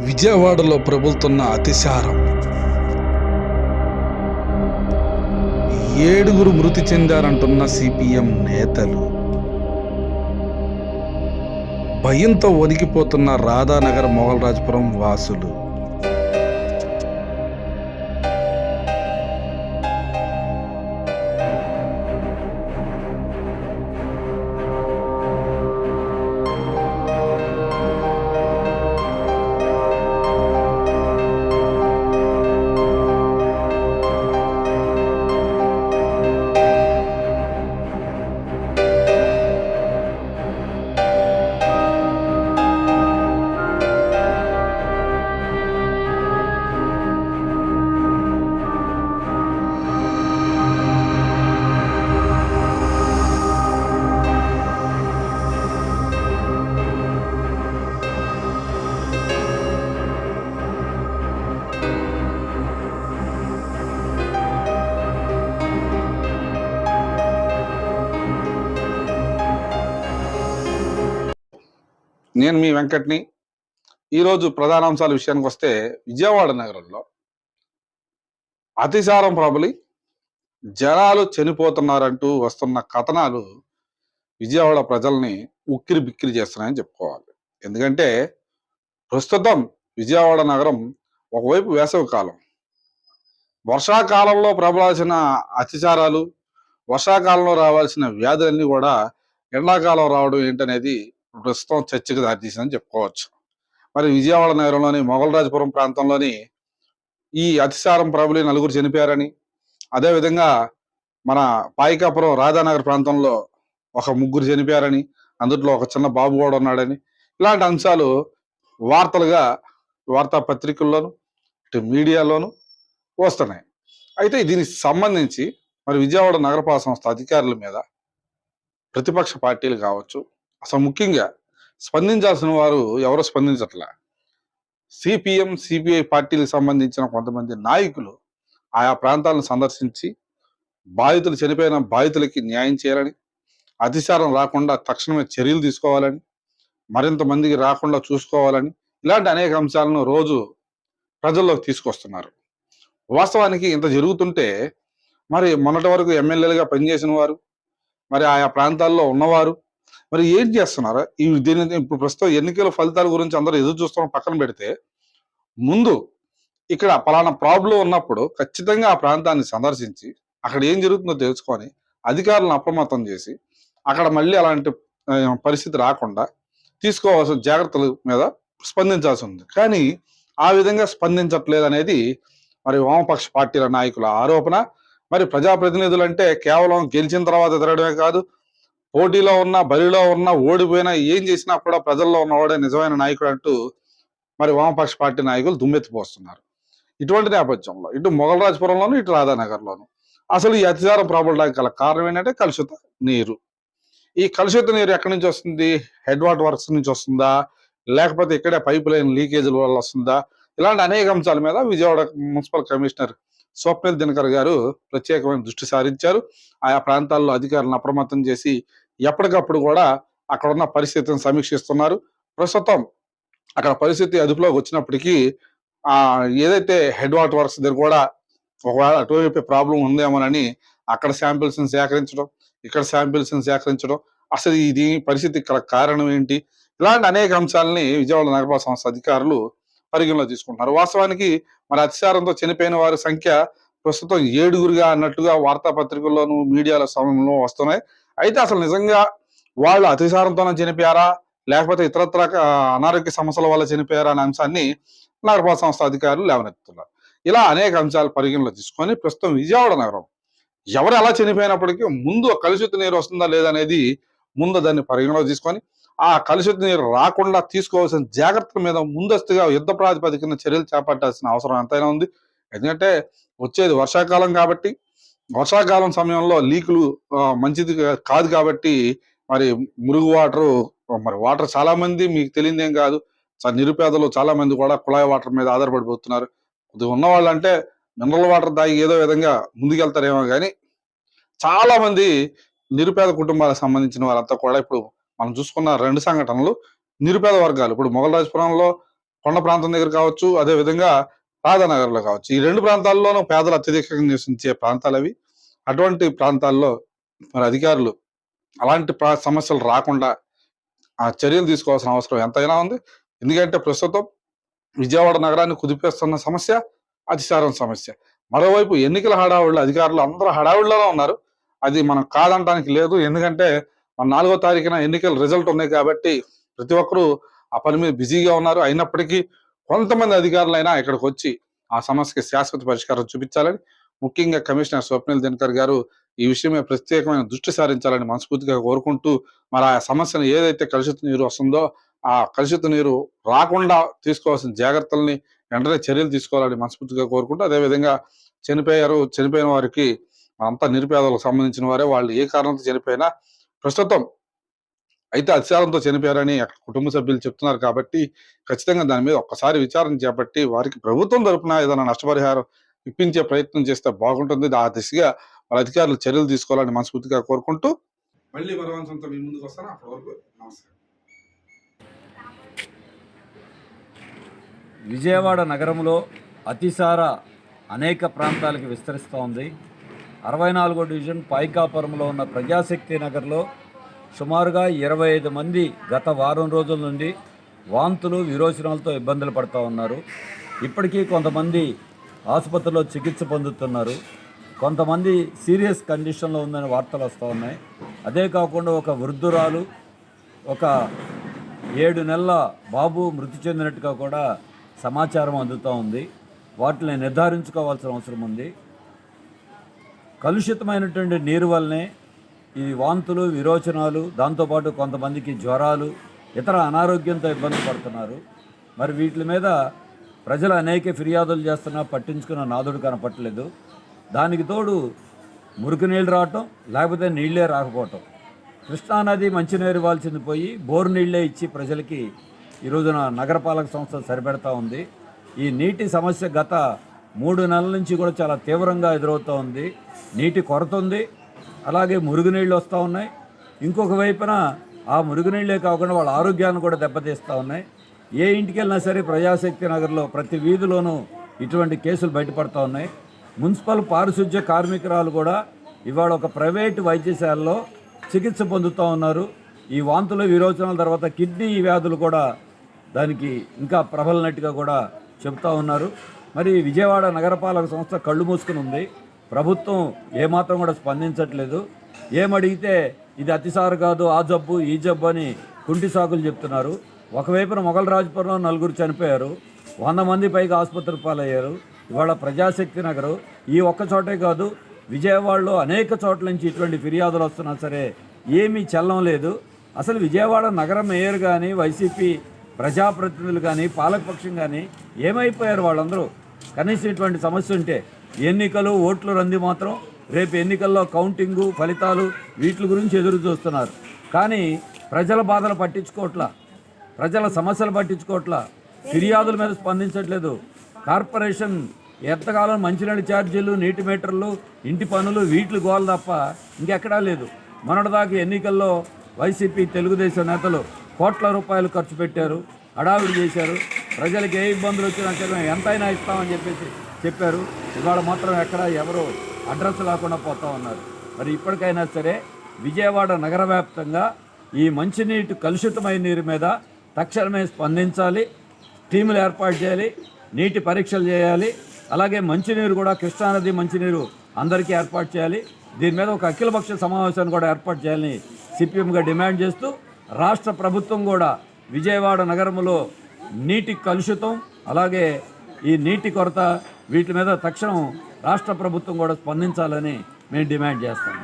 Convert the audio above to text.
విజయవాడలో ప్రబులుతున్న అతిసారం. ఏడుగురు మృతి చెందారంటున్న సిపిఎం నేతలు. భయంతో వణికిపోతున్న రాధానగర్ మొగలరాజపురం వాసులు. నేను మీ వెంకట్ని. ఈరోజు ప్రధానాంశాల విషయానికి వస్తే విజయవాడ నగరంలో అతిసారం ప్రబలి జనాలు చనిపోతున్నారంటూ వస్తున్న కథనాలు విజయవాడ ప్రజల్ని ఉక్కిరి బిక్కిరి చేస్తున్నాయని చెప్పుకోవాలి. ఎందుకంటే ప్రస్తుతం విజయవాడ నగరం ఒకవైపు వేసవి కాలం వర్షాకాలంలో ప్రబలాల్సిన అతిచారాలు వర్షాకాలంలో రావాల్సిన వ్యాధులన్నీ కూడా ఎండాకాలం రావడం ఏంటనేది ప్రస్తుతం చర్చకు దారితీసిందని చెప్పుకోవచ్చు. మరి విజయవాడ నగరంలోని మొగలరాజపురం ప్రాంతంలోని ఈ అతిసారం ప్రభులు నలుగురు చనిపోయారని అదేవిధంగా మన పాయికాపురం రాధానగర్ ప్రాంతంలో ఒక ముగ్గురు చనిపోయారని అందుట్లో ఒక చిన్న బాబు కూడా ఉన్నాడని ఇలాంటి అంశాలు వార్తలుగా వార్తాపత్రికల్లోను ఇటు మీడియాలోను వస్తున్నాయి. అయితే దీనికి సంబంధించి మరి విజయవాడ నగరపాల సంస్థ అధికారుల మీద ప్రతిపక్ష పార్టీలు కావచ్చు అసలు ముఖ్యంగా స్పందించాల్సిన వారు ఎవరు స్పందించట్లా? సిపిఎం సిపిఐ పార్టీలకు సంబంధించిన కొంతమంది నాయకులు ఆయా ప్రాంతాలను సందర్శించి బాధితులు చనిపోయిన బాధితులకి న్యాయం చేయాలని అతిసారం రాకుండా తక్షణమే చర్యలు తీసుకోవాలని మరింత మందికి రాకుండా చూసుకోవాలని ఇలాంటి అనేక అంశాలను రోజు ప్రజల్లోకి తీసుకొస్తున్నారు. వాస్తవానికి ఇంత జరుగుతుంటే మరి మొన్నటి వరకు ఎమ్మెల్యేలుగా పనిచేసిన వారు మరి ఆయా ప్రాంతాల్లో ఉన్నవారు మరి ఏం చేస్తున్నారు? ఈ దీని ఇప్పుడు ప్రస్తుతం ఎన్నికల ఫలితాల గురించి అందరూ ఎదురు చూస్తున్న పక్కన పెడితే ముందు ఇక్కడ పలానా ప్రాబ్లం ఉన్నప్పుడు ఖచ్చితంగా ఆ ప్రాంతాన్ని సందర్శించి అక్కడ ఏం జరుగుతుందో తెలుసుకొని అధికారులను అప్రమత్తం చేసి అక్కడ మళ్ళీ అలాంటి పరిస్థితి రాకుండా తీసుకోవాల్సిన జాగ్రత్తల మీద స్పందించాల్సి ఉంది. కానీ ఆ విధంగా స్పందించట్లేదు అనేది మరి వామపక్ష పార్టీల నాయకుల ఆరోపణ. మరి ప్రజాప్రతినిధులు అంటే కేవలం గెలిచిన తర్వాత తిరగడమే కాదు పోటీలో ఉన్న బరిలో ఉన్న ఓడిపోయినా ఏం చేసినా కూడా ప్రజల్లో ఉన్నవాడే నిజమైన నాయకుడు అంటూ మరి వామపక్ష పార్టీ నాయకులు దుమ్మెత్తిపోస్తున్నారు. ఇటువంటి నేపథ్యంలో ఇటు మొగలరాజపురంలోను ఇటు రాధానగర్లోను అసలు ఈ అతిసారం ప్రాబడడానికి గల కారణం ఏంటంటే కలుషిత నీరు. ఈ కలుషిత నీరు ఎక్కడి నుంచి వస్తుంది? హెడ్ వాటర్ వర్క్స్ నుంచి వస్తుందా? లేకపోతే ఇక్కడే పైప్ లైన్ లీకేజీల వల్ల వస్తుందా? ఇలాంటి అనేక అంశాల మీద విజయవాడ మున్సిపల్ కమిషనర్ స్వప్నిల్ దినకర్ గారు ప్రత్యేకమైన దృష్టి సారించారు. ఆయా ప్రాంతాల్లో అధికారులను అప్రమత్తం చేసి ఎప్పటికప్పుడు కూడా అక్కడ ఉన్న పరిస్థితిని సమీక్షిస్తున్నారు. ప్రస్తుతం అక్కడ పరిస్థితి అదుపులోకి వచ్చినప్పటికీ ఆ ఏదైతే హెడ్ వాటర్ వర్క్స్ దగ్గర కూడా ఒకవేళ అటువైపు ప్రాబ్లం ఉందేమోనని అక్కడ శాంపిల్స్ని సేకరించడం ఇక్కడ శాంపిల్స్ని సేకరించడం అసలు ఇది పరిస్థితి ఇక్కడ కారణం ఏంటి? ఇలాంటి అనేక అంశాలని విజయవాడ నగరపాలక సంస్థ అధికారులు పరిగణలో తీసుకుంటున్నారు. వాస్తవానికి మరి అతిసారంతో చనిపోయిన వారి సంఖ్య ప్రస్తుతం ఏడుగురుగా అన్నట్టుగా వార్తాపత్రికల్లోనూ మీడియాల సమయంలో వస్తున్నాయి. అయితే అసలు నిజంగా వాళ్ళు అతిసారంతోనే చనిపోయారా? లేకపోతే ఇతరత్ర అనారోగ్య సమస్యల వల్ల చనిపోయారా అనే అంశాన్ని నగరపాలక సంస్థ అధికారులు లేవనెత్తుతున్నారు. ఇలా అనేక అంశాలు పరిగణలో తీసుకొని ప్రస్తుతం విజయవాడ నగరం ఎవరు ఎలా చనిపోయినప్పటికీ ముందు కలుషిత నీరు వస్తుందా లేదా అనేది ముందు దాన్ని పరిగణలో తీసుకొని ఆ కలుషిత నీరు రాకుండా తీసుకోవాల్సిన జాగ్రత్తల మీద ముందస్తుగా యుద్ధ ప్రాతిపదికన చర్యలు చేపట్టాల్సిన అవసరం ఎంతైనా ఉంది. ఎందుకంటే వచ్చేది వర్షాకాలం కాబట్టి వర్షాకాలం సమయంలో లీకులు మంచిది కాదు కాబట్టి మరి మురుగు వాటర్ మరి వాటర్ చాలా మంది మీకు తెలియదు ఏం కాదు నిరుపేదలు చాలా మంది కూడా కుళాయి వాటర్ మీద ఆధారపడిపోతున్నారు. కొద్దిగా ఉన్న వాళ్ళంటే మినరల్ వాటర్ తాగి ఏదో విధంగా ముందుకెళ్తారేమో కానీ చాలా మంది నిరుపేద కుటుంబాలకు సంబంధించిన వారంతా కూడా ఇప్పుడు మనం చూసుకున్న రెండు సంఘటనలు. నిరుపేద వర్గాలు ఇప్పుడు మొగలరాజపురంలో కొండ ప్రాంతం దగ్గర కావచ్చు అదే విధంగా రాధానగర్లో కావచ్చు. ఈ రెండు ప్రాంతాల్లోనూ పేదలు అత్యధికంగా నివసించే ప్రాంతాలు అవి. అటువంటి ప్రాంతాల్లో మరి అధికారులు అలాంటి ప్రా- సమస్యలు రాకుండా ఆ చర్యలు తీసుకోవాల్సిన అవసరం ఎంతైనా ఉంది. ఎందుకంటే ప్రస్తుతం విజయవాడ నగరాన్ని కుదిపేస్తున్న సమస్య అతిసారం సమస్య. మరోవైపు ఎన్నికల హడావుళ్ళు అధికారులు అందరూ హడావుళ్ళలో ఉన్నారు. అది మనం కాదనడానికి లేదు. ఎందుకంటే మన నాలుగో తారీఖున ఎన్నికల రిజల్ట్ ఉన్నాయి కాబట్టి ప్రతి ఒక్కరూ ఆ పని మీద బిజీగా ఉన్నారు. అయినప్పటికీ కొంతమంది అధికారులైనా ఇక్కడికి వచ్చి ఆ సమస్యకి శాశ్వత పరిష్కారం చూపించాలని ముఖ్యంగా కమిషనర్ స్వప్నిల్ దినకర్ గారు ఈ విషయమే ప్రత్యేకమైన దృష్టి సారించాలని మనస్ఫూర్తిగా కోరుకుంటూ మరి ఆ సమస్యను ఏదైతే కలుషిత నీరు వస్తుందో ఆ కలుషిత నీరు రాకుండా తీసుకోవాల్సిన జాగ్రత్తల్ని వెంటనే చర్యలు తీసుకోవాలని మనస్ఫూర్తిగా కోరుకుంటూ అదేవిధంగా చనిపోయారు చనిపోయిన వారికి అంతా నిరుపేదలకు సంబంధించిన వారే వాళ్ళు ఏ కారణంతో చనిపోయినా ప్రస్తుతం అయితే అతిసారంతో చనిపోయారని అక్కడ కుటుంబ సభ్యులు చెప్తున్నారు కాబట్టి ఖచ్చితంగా దాని మీద ఒక్కసారి విచారణ చేపట్టి వారికి ప్రభుత్వం తరపున ఏదైనా నష్టపరిహారం ఇప్పించే ప్రయత్నం చేస్తే బాగుంటుంది. ఆ దిశగా వాళ్ళ అధికారులు చర్యలు తీసుకోవాలని మనస్ఫూర్తిగా కోరుకుంటూ మళ్ళీ మరవంశంతో మీ ముందుకు వస్తాను. అప్పటి వరకు నమస్కారం. విజయవాడ నగరంలో అతిసార అనేక ప్రాంతాలకు విస్తరిస్తూ ఉంది. అరవై నాలుగో డివిజన్ పైకాపురంలో ఉన్న ప్రజాశక్తి నగర్లో సుమారుగా ఇరవై ఐదు మంది గత వారం రోజుల నుండి వాంతులు విరోచనాలతో ఇబ్బందులు పడుతూ ఉన్నారు. ఇప్పటికీ కొంతమంది ఆసుపత్రిలో చికిత్స పొందుతున్నారు. కొంతమంది సీరియస్ కండిషన్లో ఉందని వార్తలు వస్తూ ఉన్నాయి. అదే కాకుండా ఒక వృద్ధురాలు ఒక ఏడు నెలల బాబు మృతి చెందినట్టుగా కూడా సమాచారం అందుతూ ఉంది. వాటిని నిర్ధారించుకోవాల్సిన అవసరం ఉంది. కలుషితమైనటువంటి నీరు వల్లనే ఈ వాంతులు విరోచనాలు దాంతోపాటు కొంతమందికి జ్వరాలు ఇతర అనారోగ్యంతో ఇబ్బంది పడుతున్నారు. మరి వీటి మీద ప్రజలు అనేక ఫిర్యాదులు చేస్తున్నా పట్టించుకున్న నాదుడు కనపట్టలేదు. దానికి తోడు మురికి నీళ్ళు రావటం లేకపోతే నీళ్ళే రాకపోవటం. కృష్ణానది మంచినీరు ఇవ్వాల్సింది పోయి బోరు నీళ్ళే ఇచ్చి ప్రజలకి ఈ రోజున నగరపాలక సంస్థ సరిపెడతా ఉంది. ఈ నీటి సమస్య గత మూడు నెలల నుంచి కూడా చాలా తీవ్రంగా ఎదురవుతూ ఉంది. నీటి కొరత ఉంది. అలాగే మురుగునీళ్ళు వస్తూ ఉన్నాయి. ఇంకొక వైపున ఆ మురుగునీళ్ళే కాకుండా వాళ్ళ ఆరోగ్యాన్ని కూడా దెబ్బతీస్తూ ఉన్నాయి. ఏ ఇంటికి వెళ్ళినా సరే ప్రజాశక్తి నగర్లో ప్రతి వీధిలోనూ ఇటువంటి కేసులు బయటపడుతూ ఉన్నాయి. మున్సిపల్ పారిశుధ్య కార్మికురాలు కూడా ఇవాళ ఒక ప్రైవేటు వైద్యశాలలో చికిత్స పొందుతూ ఉన్నారు. ఈ వాంతుల విరోచనాల తర్వాత కిడ్నీ వ్యాధులు కూడా దానికి ఇంకా ప్రబలనట్టుగా కూడా చెప్తా ఉన్నారు. మరి విజయవాడ నగరపాలక సంస్థ కళ్ళు మూసుకుని ఉంది. ప్రభుత్వం ఏమాత్రం కూడా స్పందించట్లేదు. ఏమడిగితే ఇది అతిసారు కాదు ఆ జబ్బు ఈ జబ్బు అని కుంటి సాకులు చెప్తున్నారు. ఒకవైపున మొఘల్ రాజ్పురంలో నలుగురు చనిపోయారు. వంద మంది పైగా ఆసుపత్రి పాలయ్యారు. ఇవాళ ప్రజాశక్తి నగరు ఈ ఒక్క చోటే కాదు విజయవాడలో అనేక చోట్ల నుంచి ఇటువంటి ఫిర్యాదులు వస్తున్నా సరే ఏమీ చల్లం లేదు. అసలు విజయవాడ నగర మేయర్ కానీ వైసీపీ ప్రజాప్రతినిధులు కానీ పాలకపక్షం కానీ ఏమైపోయారు వాళ్ళందరూ? కనీసం ఇటువంటి సమస్య ఉంటే ఎన్నికలు ఓట్లు రంది మాత్రం రేపు ఎన్నికల్లో కౌంటింగు ఫలితాలు వీటి గురించి ఎదురు చూస్తున్నారు. కానీ ప్రజల బాధలు పట్టించుకోవట్లా. ప్రజల సమస్యలు పట్టించుకోవట్లా. ఫిర్యాదుల మీద స్పందించట్లేదు. కార్పొరేషన్ ఎంతకాలం మంచినీళ్ళ ఛార్జీలు నీటి మీటర్లు ఇంటి పనులు వీటి గోల తప్ప ఇంకెక్కడా లేదు. మొన్నటిదాకా ఎన్నికల్లో వైసీపీ తెలుగుదేశం నేతలు కోట్ల రూపాయలు ఖర్చు పెట్టారు హడావిడి చేశారు. ప్రజలకు ఏ ఇబ్బందులు వచ్చినా సరే ఎంతైనా ఇస్తామని చెప్పేసి చెప్పారు. ఇవాళ మాత్రం ఎక్కడ ఎవరు అడ్రస్ లేకుండా పోతా ఉన్నారు. మరి ఇప్పటికైనా సరే విజయవాడ నగర వ్యాప్తంగా ఈ మంచినీటి కలుషితమైన నీరు మీద తక్షణమే స్పందించాలి టీములు ఏర్పాటు చేయాలి నీటి పరీక్షలు చేయాలి అలాగే మంచినీరు కూడా కృష్ణానది మంచినీరు అందరికీ ఏర్పాటు చేయాలి. దీని మీద ఒక అఖిలపక్ష సమావేశాన్ని కూడా ఏర్పాటు చేయాలని సిపిఎంగా డిమాండ్ చేస్తూ రాష్ట్ర ప్రభుత్వం కూడా విజయవాడ నగరంలో నీటి కలుషితం అలాగే ఈ నీటి కొరత వీటి మీద తక్షణం రాష్ట్ర ప్రభుత్వం కూడా స్పందించాలని మేము డిమాండ్ చేస్తాము